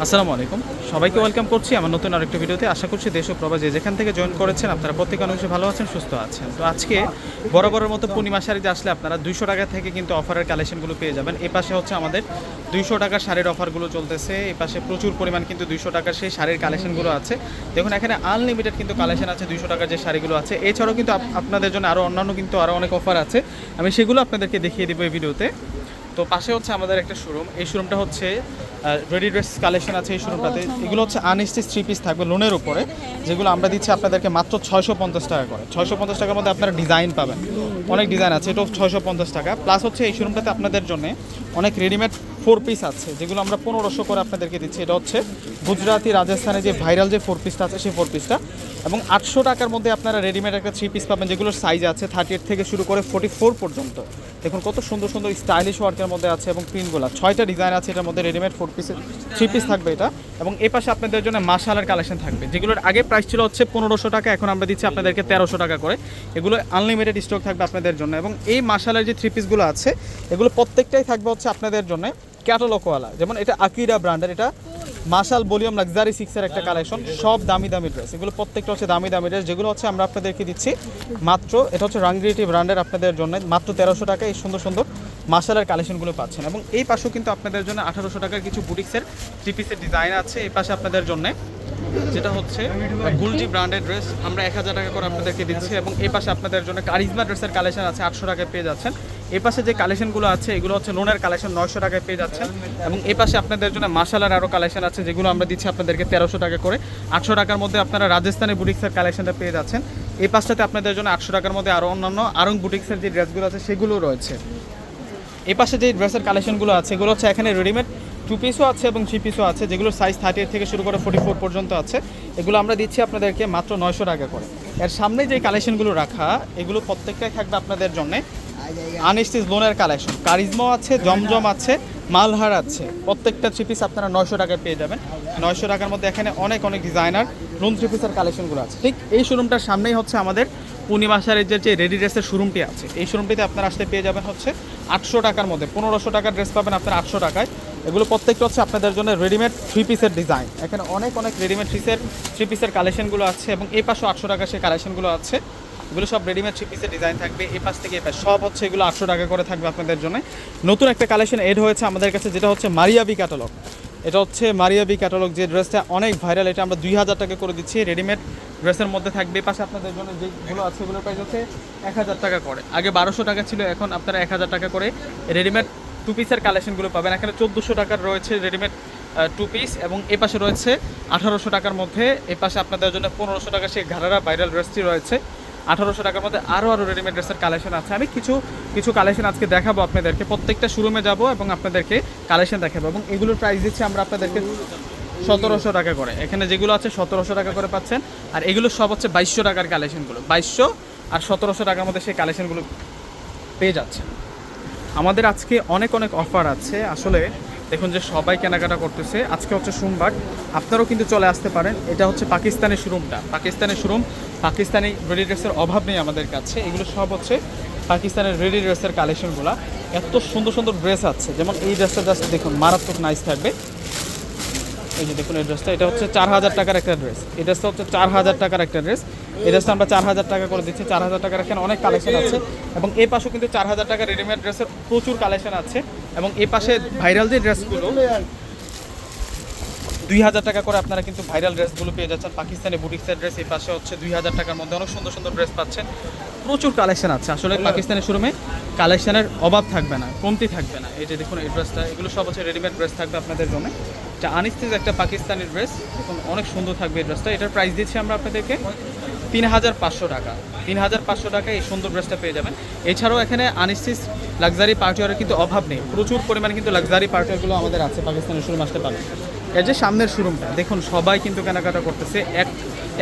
আসসালামু আলাইকুম। সবাইকে ওয়েলকাম করছি আমার নতুন আরেকটা ভিডিওতে। আশা করছি দেশ ও প্রবাস যেখান থেকে জয়েন করেছেন, আপনারা প্রত্যেক অনেক ভালো আছেন, সুস্থ আছেন। তো আজকে বড় বরাবরের মতো পূর্ণিমা শাড়িতে আসলে আপনারা দুইশো টাকা থেকে কিন্তু অফারের কালেকশনগুলো পেয়ে যাবেন। এ পাশে হচ্ছে আমাদের দুইশো টাকার শাড়ির অফারগুলো চলতেছে। এ পাশে প্রচুর পরিমাণ কিন্তু দুইশো টাকার সেই শাড়ির কালেকশনগুলো আছে। দেখুন, এখানে আনলিমিটেড কিন্তু কালেকশন আছে, দুইশো টাকার যে শাড়িগুলো আছে। এছাড়াও কিন্তু আপ- আপনাদের জন্য আরও অন্যান্য কিন্তু আরও অনেক অফার আছে। আমি সেগুলো আপনাদেরকে দেখিয়ে দেবো এই ভিডিওতে। তো পাশে হচ্ছে আমাদের একটা শোরুম এই শোরুমটা হচ্ছে রেডি ড্রেস কালেকশন আছে এই শোরুমটাতে এগুলো হচ্ছে আনস্টিচ থ্রি পিস থাকবে লোনের উপরে, যেগুলো আমরা দিচ্ছি আপনাদেরকে মাত্র ছয়শো পঞ্চাশ টাকা করে। ছয়শো পঞ্চাশ টাকার মধ্যে আপনারা ডিজাইন পাবেন। অনেক ডিজাইন আছে, এটাও ছয়শো পঞ্চাশ টাকা। প্লাস হচ্ছে এই শোরুমটাতে আপনাদের জন্য অনেক রেডিমেড ফোর পিস আছে, যেগুলো আমরা পনেরোশো করে আপনাদেরকে দিচ্ছি। এটা হচ্ছে গুজরাটি রাজস্থানে যে ভাইরাল যে ফোর পিসটা আছে, সেই ফোর পিসটা এবং আটশো টাকার মধ্যে আপনারা রেডিমেড একটা থ্রি পিস পাবেন, যেগুলোর সাইজ আছে থার্টি এইট থেকে শুরু করে ফোর্টি ফোর পর্যন্ত। দেখুন কত সুন্দর সুন্দর স্টাইলিশ ওয়ার্কের মধ্যে আছে এবং প্রিন্টগুলো ছয়টা ডিজাইন আছে এটার মধ্যে রেডিমেড ফোর পিসের থ্রি পিস থাকবে এটা। এবং এই পাশে আপনাদের জন্য মাসালার কালেকশন থাকবে, যেগুলোর আগে প্রাইস ছিল হচ্ছে পনেরোশো টাকা, এখন আমরা দিচ্ছি আপনাদেরকে তেরোশো টাকা করে। এগুলো আনলিমিটেড স্টক থাকবে আপনাদের জন্য। এবং এই মাসালার যে থ্রি পিসগুলো আছে, এগুলো প্রত্যেকটাই থাকবে হচ্ছে আপনাদের জন্য। ক্যাটালকওয়ালা যেমন এটা আকিরা ব্র্যান্ডের এটা মাসাল বলিয়াম লাক্সারি সিক্সের একটা কালেকশন সব দামি দামি ড্রেস এগুলো প্রত্যেকটা হচ্ছে দামি দামি ড্রেস যেগুলো হচ্ছে আমরা আপনাদেরকে দিচ্ছি। মাত্র, এটা হচ্ছে রাঙ্গিরিটি ব্র্যান্ডের আপনাদের জন্য, মাত্র তেরোশো টাকা এই সুন্দর সুন্দর মাসালের কালেকশনগুলো পাচ্ছেন। এবং এই পাশেও কিন্তু আপনাদের জন্য আঠারোশো টাকার কিছু বুটিক্সের থ্রি পিসের ডিজাইন আছে, এই পাশে আপনাদের জন্য। যেটা হচ্ছে গুলজি ব্র্যান্ডের ড্রেস আমরা এক হাজার টাকা করে আপনাদেরকে দিচ্ছি এবং এই পাশে আপনাদের জন্য কারিজমা ড্রেসের কালেকশন আছে, আটশো টাকায় পেয়ে যাচ্ছেন। এই পাশে যে কালেকশনগুলো আছে, এগুলো হচ্ছে লোনের কালেকশন নয়শো টাকায় পেয়ে যাচ্ছেন। এবং এই পাশে আপনাদের জন্য মাসালার আরও কালেকশন আছে, যেগুলো আমরা দিচ্ছি আপনাদেরকে তেরোশো টাকা করে। আটশো টাকার মধ্যে আপনারা রাজস্থানি বুটিক্সের কালেকশনটা পেয়ে যাচ্ছেন। এই পাশটাতে আপনাদের জন্য আটশো টাকার মধ্যে আরও অন্যান্য আরং বুটিক্সের যে ড্রেসগুলো আছে, সেগুলো রয়েছে। এই পাশে যে ড্রেসের কালেকশনগুলো আছে, এগুলো হচ্ছে এখানে রেডিমেড টু পিসও আছে এবং থ্রি পিসও আছে যেগুলো সাইজ থার্টি থেকে শুরু করে ফোর্টি ফোর পর্যন্ত আছে। এগুলো আমরা দিচ্ছি আপনাদেরকে মাত্র নয়শো টাকা করে। এর সামনে যে কালেকশনগুলো রাখা, এগুলো প্রত্যেকটাই থাকবে আপনাদের জন্য আনস্টিচ লোনের কালেকশন কারিজমাও আছে, জমজম আছে, মালহার আছে। প্রত্যেকটা থ্রি পিস আপনারা নয়শো টাকায় পেয়ে যাবেন। নয়শো টাকার মধ্যে এখানে অনেক অনেক ডিজাইনার লোন থ্রি পিসের কালেকশনগুলো আছে। ঠিক এই শোরুমটার সামনেই হচ্ছে আমাদের পূর্ণিমা শাড়ির যে রেডি ড্রেসের শোরুমটি আছে, এই শোরুমটিতে আপনারা আসতে পেয়ে যাবেন হচ্ছে আটশো টাকার মধ্যে। পনেরোশো টাকার ড্রেস পাবেন আপনার আটশো টাকায়। এগুলো প্রত্যেকটা হচ্ছে আপনাদের জন্য রেডিমেড থ্রি পিসের ডিজাইন এখানে অনেক অনেক রেডিমেড থ্রিসের থ্রি পিসের কালেকশনগুলো আছে এবং এই পাশেও আটশো টাকার সেই কালেকশনগুলো আছে। এগুলো সব রেডিমেড থ্রি পিসের ডিজাইন থাকবে। এই পাশ থেকে এই পাশ। সব হচ্ছে এগুলো আটশো টাকা করে থাকবে আপনাদের জন্য। নতুন একটা কালেকশন এড হয়েছে আমাদের কাছে, যেটা হচ্ছে মারিয়াবি ক্যাটালগ এটা হচ্ছে মারিয়াবি ক্যাটালগ যে ড্রেসটা অনেক ভাইরাল, এটা আমরা দুই হাজার টাকা করে দিচ্ছি। রেডিমেড ড্রেসের মধ্যে থাকবে। পাশে আপনাদের জন্য যেগুলো আছে, এগুলোর প্রাইস হচ্ছে এক হাজার টাকা করে। আগে বারোশো টাকা ছিল, এখন আপনারা এক হাজার টাকা করে রেডিমেড টু পিসের কালেকশনগুলো পাবেন। এখানে চোদ্দোশো টাকার রয়েছে রেডিমেড টু পিস এবং এ পাশে রয়েছে আঠারোশো টাকার মধ্যে। এ পাশে আপনাদের জন্য পনেরোশো টাকা সেই ঘাড়ারা ভাইরাল ড্রেসটি রয়েছে। আঠারোশো টাকার মধ্যে আরও আরও রেডিমেড ড্রেসের কালেকশন আছে। আমি কিছু কিছু কালেকশন আজকে দেখাবো আপনাদেরকে। প্রত্যেকটা শোরুমে যাব এবং আপনাদেরকে কালেকশন দেখাবো এবং এগুলোর প্রাইস দিচ্ছি আমরা আপনাদেরকে সতেরোশো টাকা করে। এখানে যেগুলো আছে সতেরোশো টাকা করে পাচ্ছেন। আর এগুলো সব হচ্ছে বাইশশো টাকার কালেকশনগুলো বাইশশো আর সতেরোশো টাকার মধ্যে সেই কালেকশনগুলো পেয়ে যাচ্ছে আমাদের আজকে অনেক অনেক অফার আছে। আসলে দেখুন যে সবাই কেনাকাটা করতেছে। আজকে হচ্ছে সোমবার। আপনারাও কিন্তু চলে আসতে পারেন। এটা হচ্ছে পাকিস্তানের শোরুমটা। পাকিস্তানের শোরুম। পাকিস্তানি রেডি ড্রেসের অভাব নেই আমাদের কাছে। এগুলো সব হচ্ছে পাকিস্তানের রেডি ড্রেসের কালেকশনগুলো এত সুন্দর সুন্দর ড্রেস আছে। যেমন এই ড্রেসটা জাস্ট দেখুন, মারাত্মক নাইস থাকবে। এই যে দেখুন এই ড্রেসটা এটা হচ্ছে চার হাজার টাকার একটা ড্রেস এই ড্রেসটা হচ্ছে চার হাজার টাকার একটা ড্রেস এই ড্রেসটা আমরা চার হাজার টাকা করে দিচ্ছি। চার হাজার টাকার এখানে অনেক কালেকশন আছে। এবং এই পাশেও কিন্তু চার হাজার টাকার রেডিমেড ড্রেসের প্রচুর কালেকশন আছে। এবং এই পাশে ভাইরাল যে ড্রেসগুলো, দুই হাজার টাকা করে আপনারা কিন্তু ভাইরাল ড্রেসগুলো পেয়ে যাচ্ছেন। পাকিস্তানি বুটিক্সের ড্রেস এই পাশে হচ্ছে দুই হাজার টাকার মধ্যে। অনেক সুন্দর সুন্দর ড্রেস পাচ্ছেন। প্রচুর কালেকশন আছে। আসলে পাকিস্তানের শোরুমে কালেকশনের অভাব থাকবে না, কমতি থাকবে না। এই যে দেখুন, এই ড্রেসটা, এগুলো সব হচ্ছে রেডিমেড ড্রেস থাকবে আপনাদের জন্য যা আনিস্তিজ একটা পাকিস্তানি ড্রেস। দেখুন, অনেক সুন্দর থাকবে এই ড্রেসটা। এটার প্রাইস দিচ্ছি আমরা আপনাদেরকে তিন হাজার পাঁচশো টাকা। তিন হাজার পাঁচশো টাকা এই সুন্দর ড্রেসটা পেয়ে যাবেন। এছাড়াও এখানে আনিস্তিস লাক্সারি পার্টিওয়ারের কিন্তু অভাব নেই। প্রচুর পরিমাণে কিন্তু লাক্সারি পার্টিওয়ারগুলো আমাদের আছে, পাকিস্তানের শোরুম আসতে পারে। এর যে সামনের শোরুমটা দেখুন, সবাই কিন্তু কেনাকাটা করতেছে। এক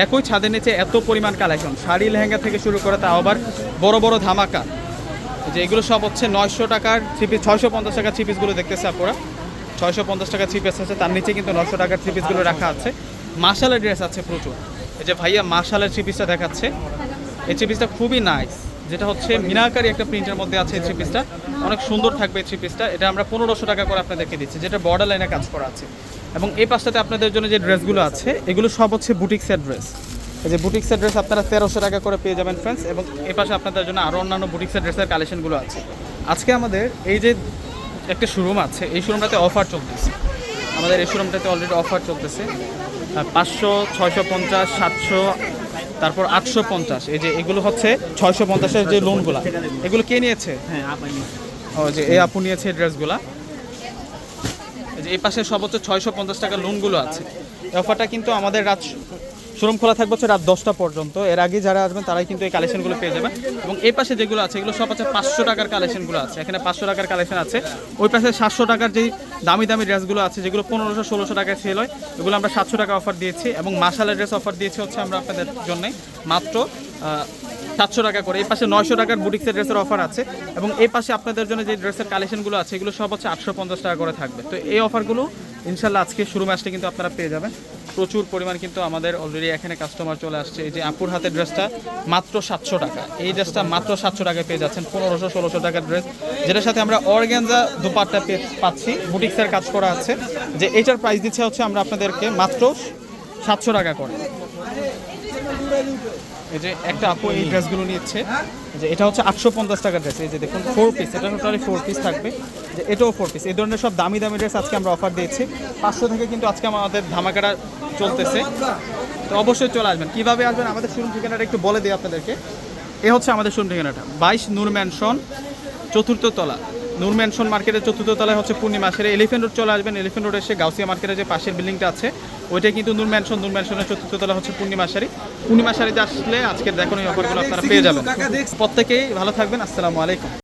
একই ছাদের নিচে এত পরিমাণ কালেকশন শাড়ি, লেহেঙ্গা থেকে শুরু করে তা আবার বড় বড় ধামাকা। যে এগুলো সব হচ্ছে নয়শো টাকার থ্রি পিস ছয়শো পঞ্চাশ টাকার থ্রি পিসগুলো দেখতেছে আপনারা ছয়শো পঞ্চাশ টাকার থ্রি পিস আছে, তার নিচে কিন্তু নশো টাকার থ্রি পিসগুলো রাখা আছে। মার্শালের ড্রেস আছে প্রচুর। এই যে ভাইয়া মার্শালের থ্রি পিসটা দেখাচ্ছে। এই থ্রি পিসটা খুবই নাইস যেটা হচ্ছে মিনাকারি একটা প্রিন্টের মধ্যে আছে থ্রি পিসটা অনেক সুন্দর থাকবে থ্রি পিসটা এটা আমরা পনেরোশো টাকা করে আপনাদেরকে দিচ্ছি, যেটা বর্ডার লাইনে কাজ করা আছে। এবং এই পাশটাতে আপনাদের জন্য যে ড্রেসগুলো আছে, এগুলো সব হচ্ছে বুটিক্সের ড্রেস এই যে বুটিক্সের ড্রেস আপনারা তেরোশো টাকা করে পেয়ে যাবেন ফ্রেন্ডস এবং এই পাশে আপনাদের জন্য আরও অন্যান্য বুটিক্সের ড্রেসের কালেকশনগুলো আছে। আজকে আমাদের এই যে একটা শোরুম আছে, এই শোরুমটাতে অফার চলতেছে। আমাদের এই শোরুমটাতে অলরেডি অফার চলতেছে। পাঁচশো, ছয়শো পঞ্চাশ, সাতশো তারপর আটশো পঞ্চাশ এই যে এগুলো হচ্ছে ছয়শো পঞ্চাশের যে লোনগুলো এগুলো কে নিয়েছে? হ্যাঁ ও যে এই আপু নিয়েছে ড্রেসগুলা এই যে এই পাশে সর্বোচ্চ ছয়শো পঞ্চাশ টাকা লোনগুলো আছে। অফারটা কিন্তু আমাদের রাত শোরুম খোলা থাকবে হচ্ছে রাত দশটা পর্যন্ত। এর আগে যারা আসবেন, তারাই কিন্তু এই কালেকশনগুলো পেয়ে যাবেন। এবং এই পাশে যেগুলো আছে, এগুলো সব আছে পাঁচশো টাকার কালেকশনগুলো আছে। এখানে পাঁচশো টাকার কালেকশন আছে। ওই পাশে সাতশো টাকার যেই দামি দামি ড্রেসগুলো আছে, যেগুলো পনেরোশো, ষোলোশো টাকায় সেল হয়, এগুলো আমরা সাতশো টাকা অফার দিয়েছি এবং মাসালের ড্রেস অফার দিয়েছি হচ্ছে আমরা আপনাদের জন্যে। মাত্র সাতশো টাকা করে। এই পাশে নয়শো টাকার বুটিক্সের ড্রেসের অফার আছে এবং এই পাশে আপনাদের জন্য যে ড্রেসের কালেকশনগুলো আছে, এগুলো সব হচ্ছে আটশো পঞ্চাশ টাকা করে থাকবে। তো এই অফারগুলো ইনশাল্লাহ আজকে শুরু মাসটা কিন্তু আপনারা পেয়ে যাবেন। প্রচুর পরিমাণ কিন্তু আমাদের অলরেডি এখানে কাস্টমার চলে আসছে। এই যে আপুর হাতের ড্রেসটা মাত্র সাতশো টাকা। এই ড্রেসটা মাত্র সাতশো টাকায় পেয়ে যাচ্ছেন, পনেরোশো ষোলোশো টাকার ড্রেস যেটার সাথে আমরা অর্গ্যানজা দুপাট্টা পাচ্ছি বুটিক্সের কাজ করা আছে। যে এটার প্রাইস দিচ্ছে হচ্ছে আমরা আপনাদেরকে মাত্র সাতশো টাকা করে। এই যে একটা আপু এই ড্রেসগুলো নিচ্ছে। যে এটা হচ্ছে আটশো পঞ্চাশ টাকার ড্রেস এই যে দেখুন ফোর পিস এটা টোটালি ফোর পিস থাকবে। এটাও ফোর পিস এই ধরনের সব দামি দামি ড্রেস আজকে আমরা অফার দিয়েছি। পাঁচশো থেকে কিন্তু আজকে আমাদের ধামাকাটা চলতেছে। তো অবশ্যই চলে আসবেন। কীভাবে আসবেন? আমাদের শোরুম ঠিকানাটা একটু বলে দিই আপনাদেরকে। এ হচ্ছে আমাদের শোরুম ঠিকানাটা। বাইশ নূর ম্যানশন চতুর্থ তলা। নূর ম্যানশন মার্কেটের চতুর্থ তলায় হচ্ছে পূর্ণিমা সেরে এলিফেন্ট রোড চলে আসবেন। এলিফেন্ট রোড এসে গাউসিয়া মার্কেটের যে পাশের বিল্ডিংটা আছে, ওইটাই কিন্তু নূর ম্যানশন নূর ম্যানশনের চতুর্থ তলা হচ্ছে পূর্ণিমা শাড়ি পূর্ণিমা শাড়িতে আসলে আজকের দেখুন এই অফারগুলো আপনারা পেয়ে যাবেন। প্রত্যেকেই ভালো থাকবেন। আসসালামু আলাইকুম।